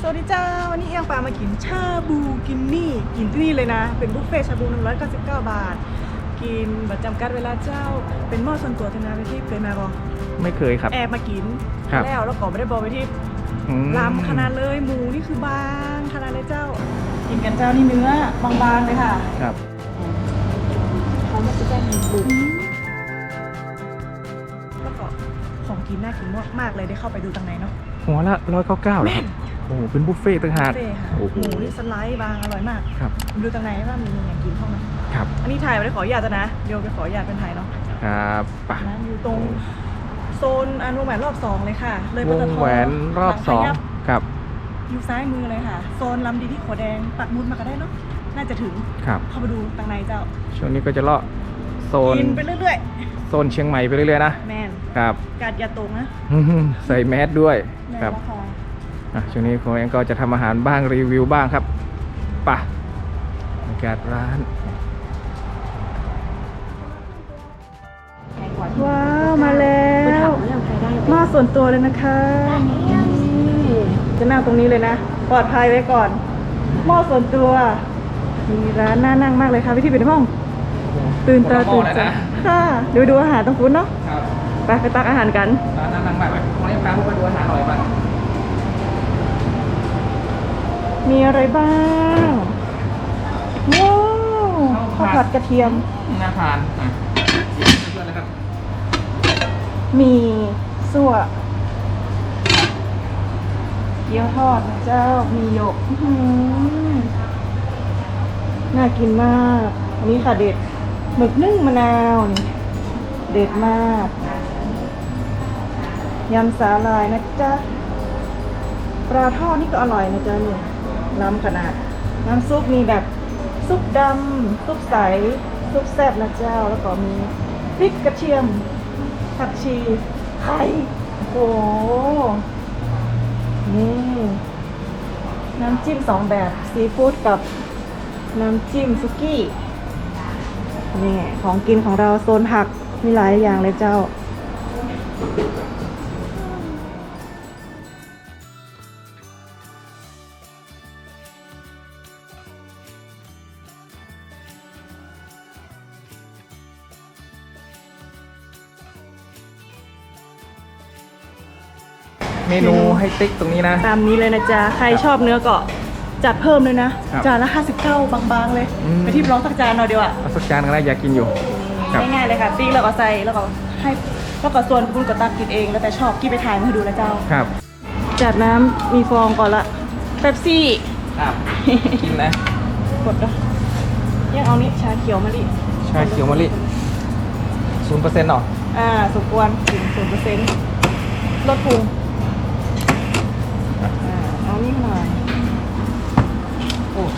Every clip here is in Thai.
สวัสดีจ้า วันนี้เอียงปลามากินชาบูกินนี่ กินที่นี่เลยนะ เป็นบุฟเฟ่ต์ชาบู 199 บาท กินประจำกัดเวลาเจ้า เป็นหม้อส่วนตัวที่นาไปที่เคยมาบอกไม่เคยครับ แอบมากินครับแล้วแล้วก็ไม่ได้บอกไปที่อืมลำขนาดเลยหมูนี่คือบางขนาดเลยเจ้า กินกันเจ้านี่เนื้อบางๆเลยค่ะ ครับเขาไม่จะแจ้งมีบุกแล้วก็ของกินน่ากินมากๆเลยได้เข้าไปดูตรงไหนเนาะหัวละร้อยเก้าเก้าเหรอครับ โอ้โหเป็นบุฟเฟ่ต์ต่างหากบุฟเฟ่ค่ะโอ้โหหมูนี่สไลด์บางอร่อยมาก ครับ ดูตรงไหนว่ามีอย่างกินเข้ามาครับอันนี้ถ่ายไว้ได้ขออนุญาตจ้ะนะ เดี๋ยวไปขออนุญาตเป็นถ่ายเนาะครับไปนะอยู่ตรงโซนอันวงแหวนรอบสองเลยค่ะ เลยวปตงทแหวนรอบสองหลัขยัครับ อยู่ซ้ายมือเลยค่ะ โซนลำดีที่ขัวแดงปักหมุดมาก็ได้เนาะ น่าจะถึง ครับ เข้าไปดูตรงในเจ้า ช่วงนี้ก็จะเลาะโซนกินไปเรื่อยโซนเชียงใหม่ไปเรื่อยๆนะ ๆ แมน ครับกาดอย่าตกนะอื้อหือใส่แมสด้วยแมนครับ ราคาอะ ช่วงนี้ผมเองก็จะทำอาหารบ้างรีวิวบ้างครับไป่ะบรรยากาศร้านแพงกว่าว้าว มาแล้วหม้อส่วนตัวเลยนะคะนี่จะนั่งตรงนี้เลยนะ ปลอดภัยไว้ก่อนหม้อส่วนตัว มีร้านน่านั่งมากเลยค่ะวิธีเป็นห้อง ตื่นตาตื่นใจค่ะดูดูอาหารต้องคุ้นเนาะครับไปไปตักอาหารกันร้านนั่งๆแบบวันนี้พาผมไปดูอาหารหน่อยบ้าง มีอะไรบ้างว้าวข้าวผัดกระเทียม น่าทานอะเพื่อนๆนะครับมีสั่วเกี๊ยวทอดนะเจ้า มีหยกอื้อหือน่ากินมาก อันนี้ค่ะเด็ดหมึกนึ่งมะนาวนี่เด็ดมากยำสาลายนะจ๊ะปลาทอดนี่ก็อร่อยนะจ๊ะนี่ ล้ำขนาด น้ำซุปมีแบบซุปดำซุปใส ซุปแซ่บนะเจ้า แล้วก็มีพริกกระเทียม ผักชีไข่โอ้โหนี่น้ำจิ้มสองแบบซีฟู้ดกับน้ำจิ้มซุกี้นี่ของกินของเราโซนผักมีหลายอย่างเลยเจ้า เมนูให้ติ๊กตรงนี้นะ ตามนี้เลยนะจ๊ะ ใครชอบเนื้อก็จัดเพิ่มเลยนะ ครับจานละ 59 บางๆ เลย อืม ไปที่ร้องสักจานหน่อยดีกว่าเอาสักจานกันแล้วอยากกินอยู่ ครับ ง่ายๆเลยค่ะปิ้งแล้วก็ใส่แล้วก็ให้แล้วก็ส่วนคุณก็ตักกินเอง แล้วแต่ชอบกี่ไปถ่ายมาให้ดูนะเจ้า ครับจัดน้ำมีฟองก่อนละเป๊ปซี่ ครับกินนะกดเนาะยังเอานี่ชาเขียวมะลิชาเขียวมะลิศูนย์เปอร์เซ็นต์หรออ่าสมควรถึงศูนย์เปอร์เซ็นต์ลดปรุง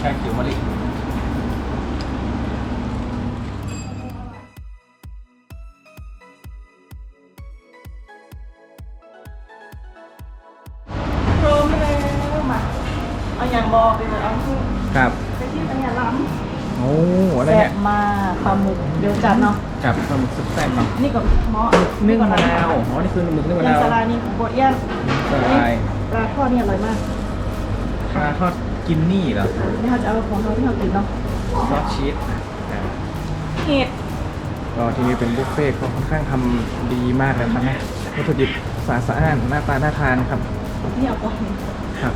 ชาเขียวมะลิพร้อมแล้วมาเอาอย่างบอกเลยเอาที่ครับไปที่อันเนี้ยล้โอ้ำอะไรแซ่เนี่บยมากปลาหมึกเดี๋ยวจัดเนาะกับปลาหมึกซุปแซ่บเนาะนี่กับหม้อนึ่งมะนาวอ๋อนี่คือหมึกนึ่งมะนาวยำสลายนี่บดย่างสลายปลาทอดนี่อร่อยมากปลาทอด กินนี่เหรอนี่เขาจะเอาของเขาที่เรากินเนาะซอสชีสอ่าเห็ดก็ที่นี่เป็นบุฟเฟ่ต์เขาค่อนข้างทำดีมากเลยครับนะวัตถุดิบสะอาดสะอ้านหน้าตาน่าทานครับนี่เอาก่อนครับ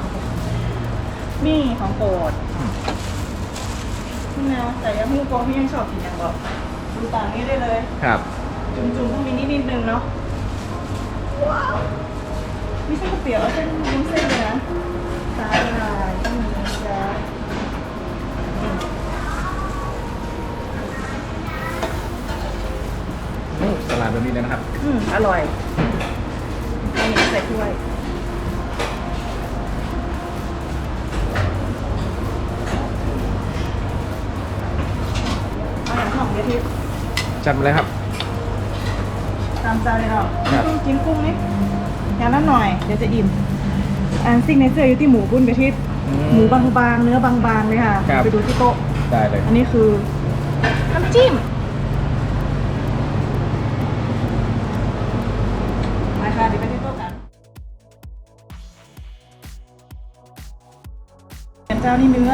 นี่ของโปรดนี่นะแต่ยังพี่โปรพี่ยังชอบกินอย่างบอกดูต่างนี้ได้เลย ครับ จุ่มๆต้องมีนิดนิดนึงเนาะว้าวมีเส้นก๋วยเตี๋ยวเอาเส้นวุ้นเส้นเลยนะสาหร่ายต้องมีนะจ๊ะโอ้ สลัดแบบนี้เลยนะครับ อืมอร่อยอันนี้ใส่ถ้วยอาหารของเยทิพย์จัดมาเลยครับ ตามใจเลยเนาะครับ กุ้งกินกุ้งนิดอย่างนั้นหน่อย เดี๋ยวจะอิ่มอันซิงในเจออยู่ที่หมูบุญเยทิพย์อืม หมูบางๆ เนื้อบางๆเลยค่ะ ครับ ไปดูที่โต๊ะ ได้เลย อันนี้คือน้ำจิ้มไปค่ะเดี๋ยวไปที่โต๊ะกันเจ้านี่เนื้อ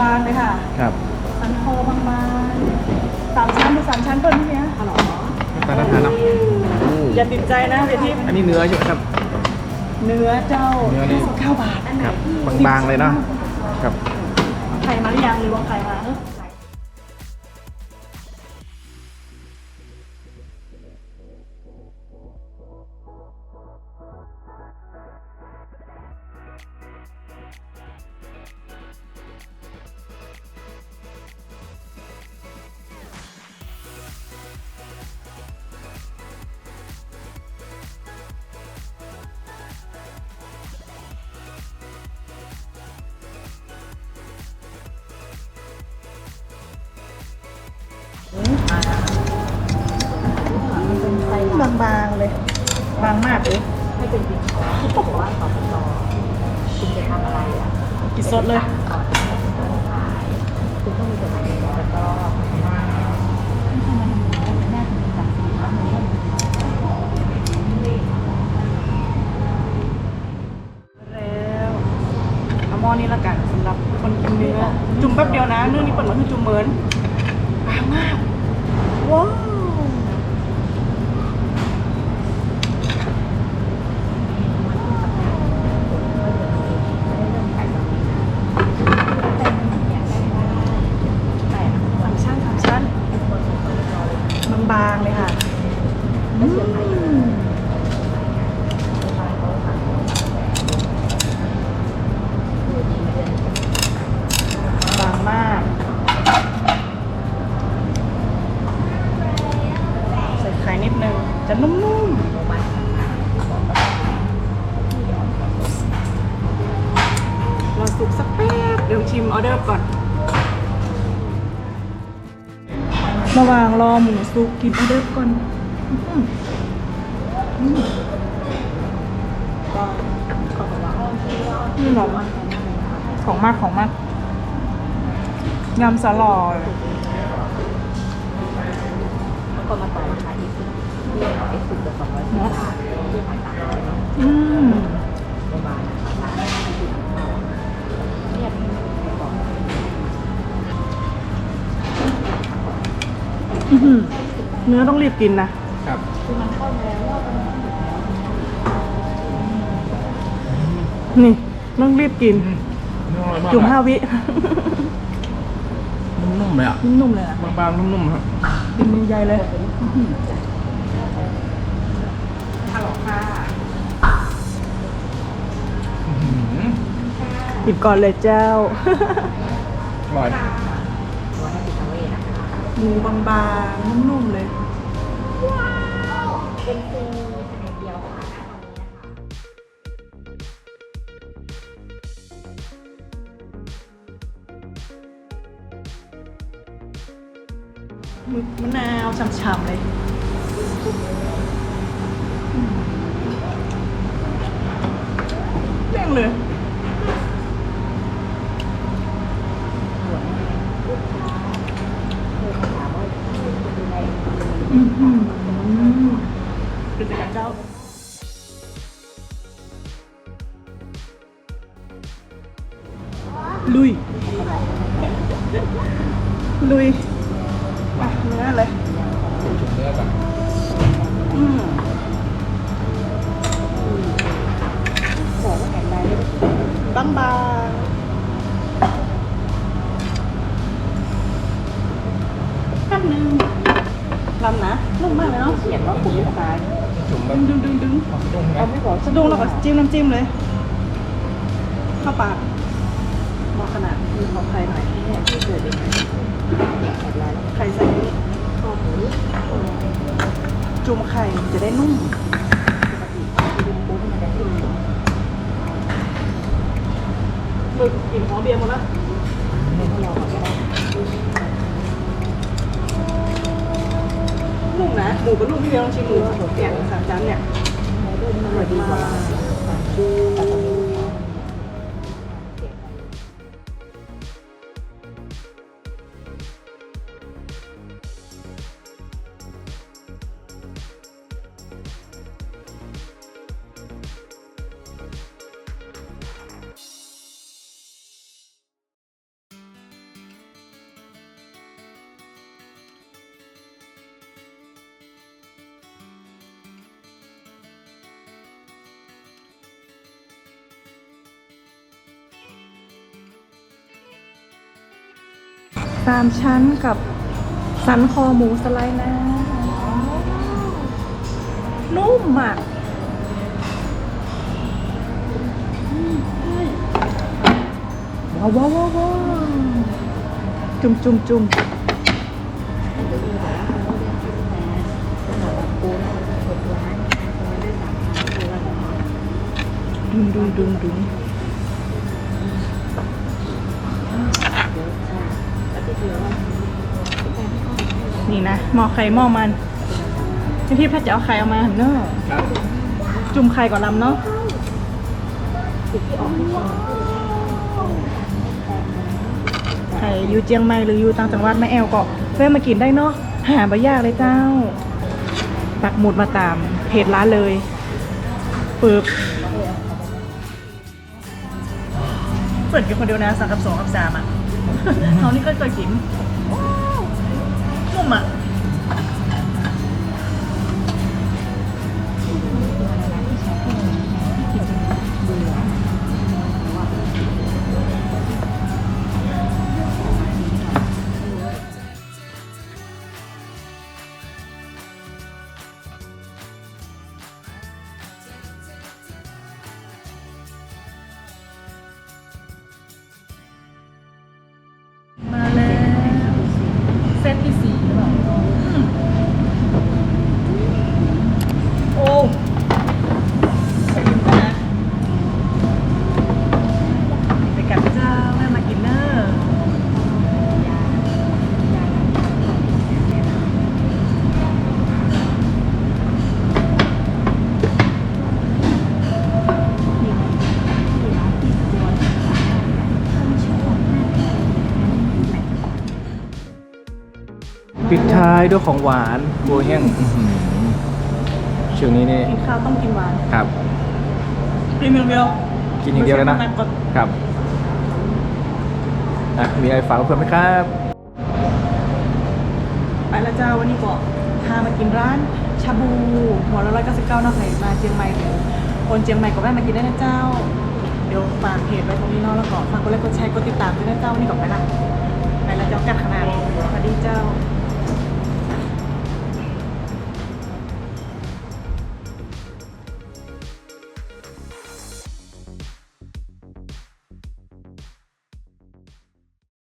บางๆเลยค่ะ ครับสันคอบางๆสามชั้นดูสามชั้นเปิดที่เนี้ยอร่อยตาลทานเนาะโอ้อย่าติดใจนะเดี๋ยวที่อันนี้เนื้อใช่ไหมครับ เนื้อเจ้าเนื้อนี่สิบเก้าบาทครับบางๆเลยเนาะครับไข่มาหรือยังหรือว่าไข่มา บางๆเลย บางมากเลยให้เป็นจริงที่บอกว่าสอบตคุณจะทำอะไรอะกินสดเลยก่อนที่จะขายคุณต้องมีกฎหมายแล้วก็แม่มีการสื่อสารในเรื่องแล้วเอาหม้อนี้ละกันสำหรับคนกินเนื้อจุ่มแป๊บเดียวนะเนื้อนี้เปิดมาคือจุ่มเหมือนบางมาก ว้าวแต่สามชั้นสามชั้นบางๆเลยค่ะอืม บางมาก ใส่ไข่นิดนึง จะนุ่มๆรอสุกสักแป๊บ เดี๋ยว ชิมออเดอร์ก่อน ระหว่างรอหมูสุกกินออเดอร์ก่อนนี่หรอขอบคุณว่าอืมหอมของมากของมากยำสลอด เนื้อต้องรีบกินนะครับนี่ต้องรีบกินเนื้ออร่อยมากจุ่มห้าวิ นุ่มๆเลยอะนุ่มๆเลยอะบางๆนุ่มๆครับกินมือใหญ่เลยฮัลโหลค่ะอื้อหือปิดก่อนเลยเจ้าอร่อย หมูบางๆ นุ่มๆ เลย เป็นฟรีภายในเดียวค่ะณตอนนี้นะคะมึกมะนาวฉ่ำๆเลยอืมเร่งเลย อืมอืมเป็นจักรเจ้าลุย ลุยอะเนื้อเลยเนื้อก่อนอืมบอกว่าแข็งแรงได้บางบางแป๊บนึงลำ นะนุ่มมากเลยเนาะเขียนว่าคุณไม่ตายจุ่มแบดึบงดึงดึงดึงของดุ้งนะเอาไม่บอกสะดุ้งแล้วก็จิ้มน้ำจิ้มเลย เข้าปากเหมาะขนาดมีขอไข่หน่อยเนี่ยที่เกิดเป็นแข็งแรงไข่ใส่นี่ข้อหมูจุ่มไข่จะได้นุ่มปกติที่ดินปุ๊บมันจะขึ้นหมึกกลิ่นหอมเบียร์หมดแล้ว มูกับลูกพี่เบียร์ลองชิมหมูเนี่ยสามชั้นเนี่ยอร่อยดีกว่า สามชั้นกับสันคอหมูสไลด์นะ นุ่มอะว้าวว้าวว้าวว้าวจุ่มจุ่มจุ่มก็คือแบบว่า หม้อไข่หม้อมันที่ที่พัดจะเอาไข่เอามาเนอะครับจุ่มไข่ก่อนลำเนาะจุดที่ออกที่คนไข่อยู่เจียงใหม่หรืออยู่ต่างจังหวัดไม่แอลก็แวะมากินได้เนาะหาบ่ยากเลยเจ้า ปักหมุดมาตามเพจร้านเลยปึ๊บเปิดกินคนเดียวนะสั่งกับสองกับสามอะเขานี่ก็เคยกินนุ่มอะ เซ ปิดท้ายด้วยของหวานบัวเฮี้ยงอื้อหือช่วงนี้นี่กินข้าวต้องกินหวานครับ กินอย่างเดียวกินอย่างเดียวเลยนะ ไม่ใช่กดครับ อะ มีอะไรฝากเพื่อนไหมครับ ไปแล้วเจ้าวันนี้ก็พามากินร้านชาบูหัวละร้อยเก้าสิบเก้านาะใครมาเชียงใหม่หรือคนเชียงใหม่ก็แวะมากินได้นะเจ้า เดี๋ยวฝากเพจไว้ตรงนี้เนาะแล้วก็ฝากกดไลค์กดแชร์กดติดตามด้วยนะเจ้าวันนี่ก็ไปละไปแล้วเจ้ากัดขนาดสวัสดีเจ้า